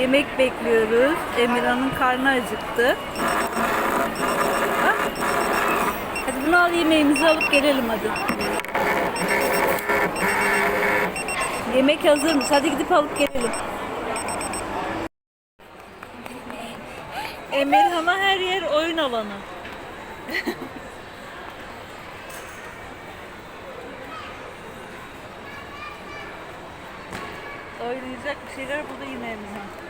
Yemek bekliyoruz. Emirhan'ın karnı acıktı. Ha? Hadi bunu al yemeğimizi alıp gelelim hadi. Yemek hazırmış. Hadi gidip alıp gelelim. Emirhan'a her yer oyun alanı. Oynayacak bir şeyler burada yine Emirhan.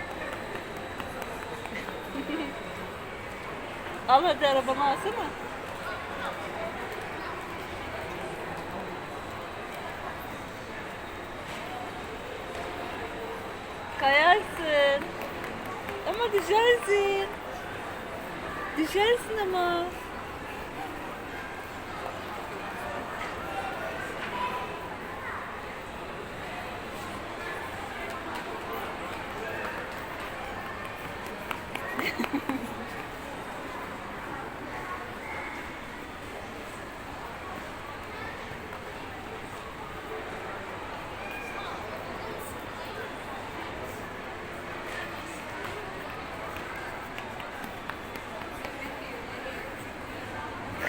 Al hadi arabanı alsana. Kayarsın. Ama düşersin. Düşersin ama.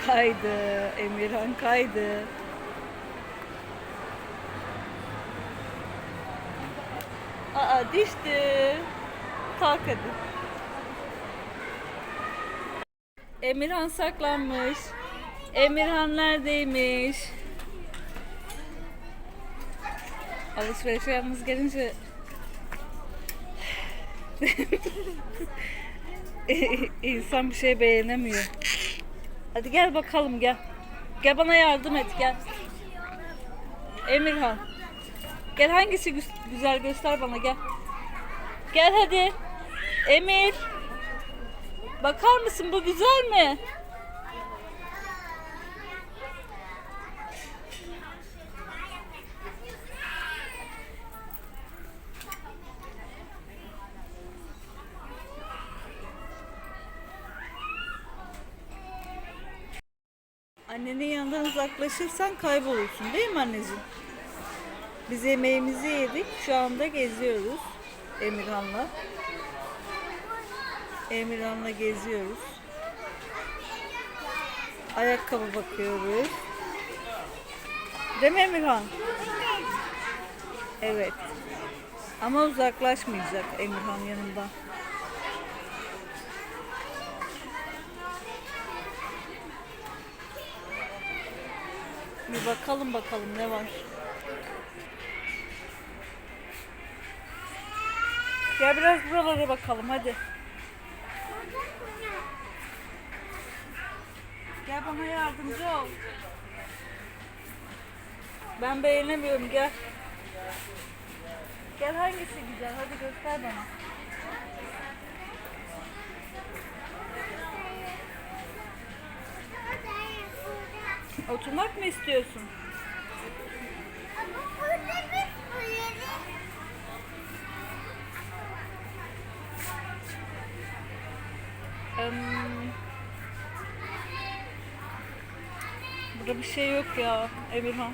Kaydı. Emirhan kaydı. Aa düştü. Kalk hadi. Emirhan saklanmış. Emirhan neredeymiş? Alışverişe yalnız gelince insan bir şey beğenemiyor. Hadi gel bakalım gel. Gel bana yardım et gel. Emirhan. Gel hangisi gü- güzel göster bana gel. Gel hadi. Emir. Bakar mısın bu güzel mi? Annenin yanından uzaklaşırsan kaybolursun değil mi anneciğim? Biz yemeğimizi yedik. Şu anda geziyoruz Emirhan'la. Emirhan'la geziyoruz. Ayakkabı bakıyoruz. Değil mi Emirhan? Evet. Ama uzaklaşmayacak Emirhan yanımdan. Bir bakalım bakalım ne var. Gel biraz buralara bakalım hadi. Gel bana yardımcı ol. Ben beğenemiyorum gel. Gel hangisi güzel hadi göster bana. Oturmak mı istiyorsun? Burada bir şey yok ya Emirhan.